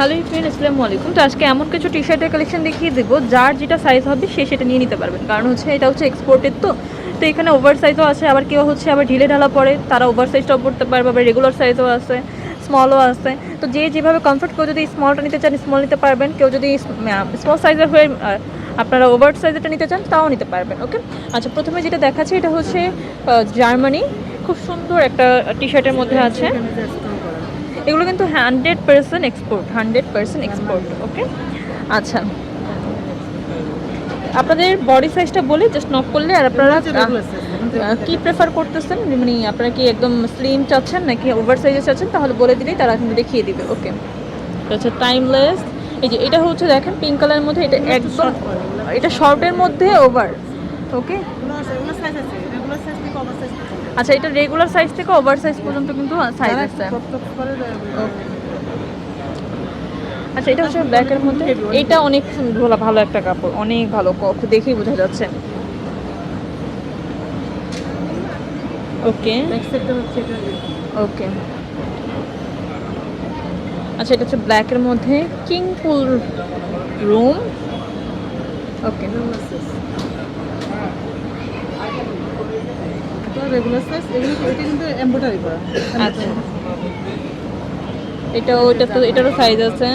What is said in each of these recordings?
Hello friend আসসালামু আলাইকুম। তো আজকে এমন কিছু টি শার্টের কালেকশন দেখিয়ে দেবো, যার যেটা সাইজ হবে সে সেটা নিয়ে নিতে পারবেন। কারণ হচ্ছে এটা হচ্ছে এক্সপোর্টের তো। তো এখানে ওভার সাইজও আছে, আবার কেউ হচ্ছে আবার ঢিলে ঢালা পরে তারা ওভার সাইজটাও পড়তে পারবে, আবার রেগুলার সাইজও আছে স্মলও আছে। তো যে যেভাবে কমফর্ট কেউ যদি স্মলটা নিতে চান স্মল নিতে পারবেন। কেউ যদি স্মল সাইজের হয়ে আপনারা ওভার সাইজেরটা নিতে চান, তাও নিতে পারবেন ওকে আচ্ছা প্রথমে যেটা দেখাচ্ছে, এটা হচ্ছে জার্মানি খুব সুন্দর একটা টি শার্টের মধ্যে আছে। এগুলো কিন্তু hundred percent export hundred percent export okay আচ্ছা। আপনাদের বডি সাইজটা বলে জাস্ট নক করলে আর আপনারা কি প্রেফার করতেছেন? মানে আপনারা কি একদম স্লিম চাচ্ছেন নাকি ওভার সাইজে চাচ্ছেন? তাহলে বলে দিলেই তারা কিন্তু দেখিয়ে দিবে ওকে আচ্ছা টাইমলেস এই যে এটা হচ্ছে দেখেন পিঙ্ক কালারের মধ্যে এটা একদম এটা শর্টের মধ্যে ওভার ওকে আচ্ছা এটা রেগুলার সাইজ থেকে ওভার সাইজ পর্যন্ত কিন্তু সাইজ আছে। আচ্ছা এটা হচ্ছে ব্ল্যাকের মধ্যে। এটা অনেক সুন্দর ভালো- ভালো একটা কাপড় অনেক ভালো দেখেই বোঝা যাচ্ছে। ওকে ওকে আচ্ছা এটা হচ্ছে ব্ল্যাকের মধ্যে king full room okay regular size এগুলো এটা কিন্তু এমব্রয়ডারি করা। আচ্ছা। এটা তো এটারও সাইজ আছে।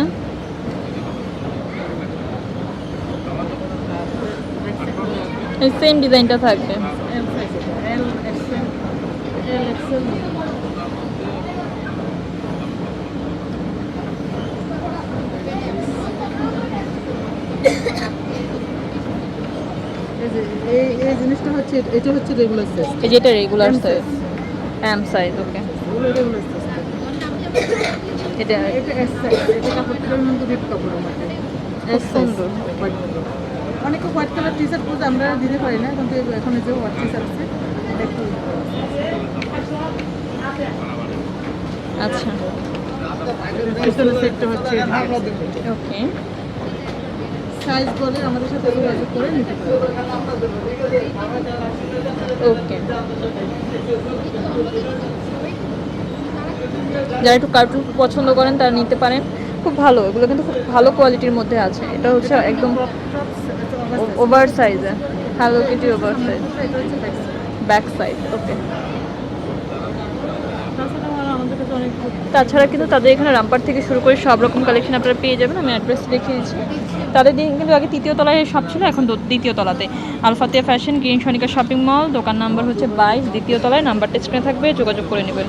সেম ডিজাইনটা থাকবে। এল এক্সেল এল এক্সেল এই এই জিনিসটা হচ্ছে এটা হচ্ছে রেগুলার সাইজ এই যেটা regular size M size okay regular size এটা এটা এস সাইজ এটা কাপড়টার মধ্যে রিপ কাপড়ের মধ্যে খুব সুন্দর অনেকে হোয়াইট কালার টি শার্ট পরে আমরা দিতে পারি না কিন্তু এখন যে হোয়াইট টি শার্ট আছে একটু আচ্ছা। পিছনের সেটটা হচ্ছে ওকে সাইজ বলে আমাদের সাথে যোগাযোগ করে নিতে ওকে যারা একটু কার্টুন পছন্দ করেন তারা নিতে পারেন। খুব ভালো এগুলো কিন্তু খুব ভালো কোয়ালিটির মধ্যে আছে। এটা হচ্ছে একদম ওভার সাইজে hello kitty over size back back side okay তাছাড়া আমাদের কাছে অনেক তাছাড়া কিন্তু তাদের এখানে রামপার থেকে শুরু করে সব রকম কালেকশন আপনারা পেয়ে যাবেন, আমি অ্যাড্রেস দেখিয়ে দিচ্ছি। তাদের দিন কিন্তু আগে তৃতীয় তলায় সব ছিল, এখন দ্বিতীয় তলাতে। আলফাতিয়া fashion green Sonika shopping mall দোকান নাম্বার হচ্ছে বাইশ, দ্বিতীয় তলায় নাম্বারটা স্ক্রিনে থাকবে, যোগাযোগ করে নেবেন।